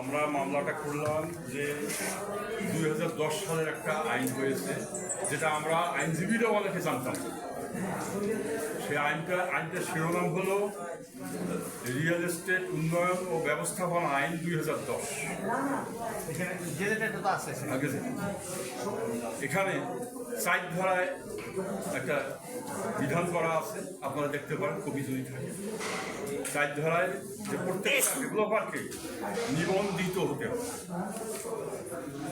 আমরা মামলাটা করলাম যে দুই হাজার দশ সালের একটা আইন হয়েছে যেটা আমরা আইনজীবীরাও অনেকে জানতাম। সেই আইনটা আইনটার শিরোনাম হলো রিয়েল এস্টেট উন্নয়ন ও ব্যবস্থাপনা আইন দুই হাজার দশ। এখানে সাইড ধারায় একটা বিধান করা আছে, আপনারা দেখতে পারেন, কবি যদি থাকে। সাইড ধারায় যে প্রত্যেকটা ডেভেলপারকে নিবন্ধিত হতে হবে।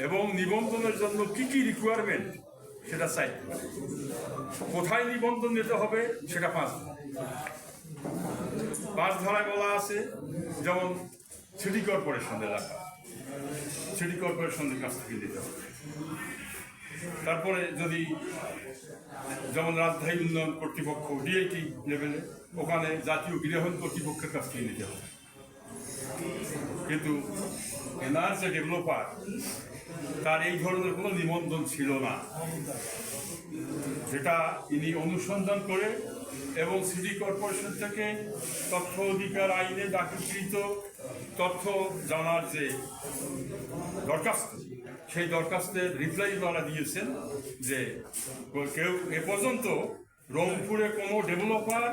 এবং নিবন্ধনের জন্য কি কি রিকোয়ারমেন্ট সেটা সাইড কোথায় নিবন্ধন নিতে হবে, সেটা পাঁচ। পাঁচ ধারায় বলা আছে, যেমন সিটি কর্পোরেশন এলাকা সিটি কর্পোরেশনের কাছ থেকে দিতে হবে। তারপরে যদি যেমন রাজধানী উন্নয়ন কর্তৃপক্ষ ডিআইটি লেভেলে ওখানে জাতীয় গৃহণ কর্তৃপক্ষের কাছ থেকে নিতে হবে। কিন্তু এনার যে ডেভেলপার তার এই ধরনের কোনো নিবন্ধন ছিল না। যেটা ইনি অনুসন্ধান করে এবং সিটি কর্পোরেশন থেকে তথ্য অধিকার আইনে দাখিলকৃত তথ্য জানার যে দরখাস্ত সেই দরখাস্তের রিপ্লাই ওনারা দিয়েছেন যে কেউ এ পর্যন্ত রংপুরে কোনো ডেভেলপার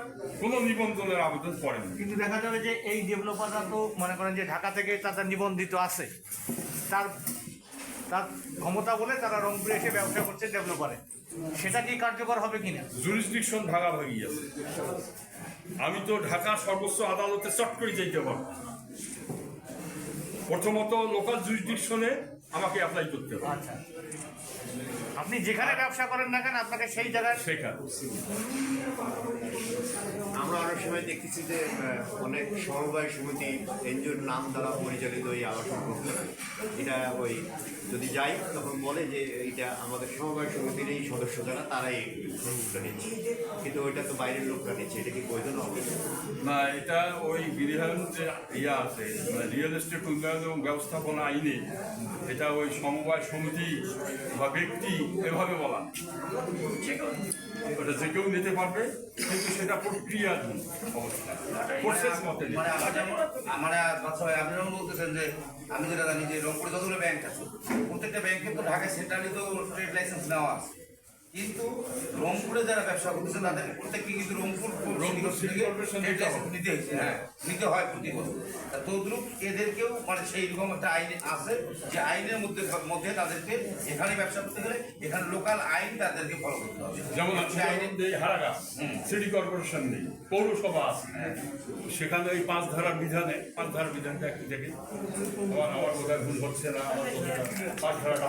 কোনো নিবন্ধনের আবেদন করেনি। কিন্তু দেখা যাবে যে এই ডেভেলপাররা তো মনে করেন যে ঢাকা থেকে তাদের নিবন্ধিত আছে। তার তার ক্ষমতা বলে তারা রংপুরে এসে ব্যবসা করছে ডেভেলপারে সেটা কি কার্যকর হবে কিনা? জুরিসডিকশন ভাগাভাগি আছে। আমি তো ঢাকা সর্বোচ্চ আদালতে চট করে যেতে পারব। প্রথমত লোকাল জুরিসডিকশনে আমাকে অ্যাপ্লাই করতে হবে। আচ্ছা। আপনি যেখানে ব্যবসা করেন না কেন আপনাকে সেই জায়গায় শেখা আমরা অনেক সময় দেখেছি যে অনেক সমবায় সমিতি এনজিওর নাম দ্বারা পরিচালিত এই আবাসন প্রকল্প। এটা ওই যদি যাই তখন বলে যে এটা আমাদের সমবায় সমিতির এই সদস্য যারা তারাই এই নিচ্ছে। কিন্তু ওইটা তো বাইরের লোকরা নিচ্ছে এটা কি বৈধ না না এটা ওই গৃহায়ণ যে ইয়া আছে মানে রিয়েল এস্টেট উন্নয়ন এবং ব্যবস্থাপনা আইনে এটা ওই সমবায় সমিতি বা ব্যক্তি এভাবে বলা। ওটা যে কেউ নিতে পারবে কিন্তু সেটা প্রক্রিয়াধীন অবস্থা। প্রসেস মতে মানে আমার যেমন আমার বাচ্চা ভাই আপনি যেমন বলতেছেন যে আমি যেটা জানি যে রংপুরে যতগুলো ব্যাংক আছে প্রত্যেকটা ব্যাংকে তো ঢাকা সেন্ট্রালি তো ট্রেড লাইসেন্স নেওয়া আছে। কিন্তু রংপুরে যারা ব্যবসা করতেছে তাদের প্রত্যেককে কিন্তু রংপুর রংপুর সিটি কর্পোরেশন নিতে হয়েছে হ্যাঁ নিতে হয় প্রতি বছর। তা তদ্রুপ এদেরকেও মানে সেই রকম একটা আইন আছে যে আইনের মধ্যে মধ্যে তাদেরকে এখানে ব্যবসা করতে গেলে এখানে লোকাল আইন তাদেরকে ফলো করতে হবে। যেমন সিটি কর্পোরেশন নেই পৌরসভা আছে। সেখানে ওই পাঁচ ধারার বিধানে পাঁচ ধারার বিধানটা একটু দেখি। আমার আমার বোধহয় ভুল হচ্ছে না আমার পাঁচ ধারাটা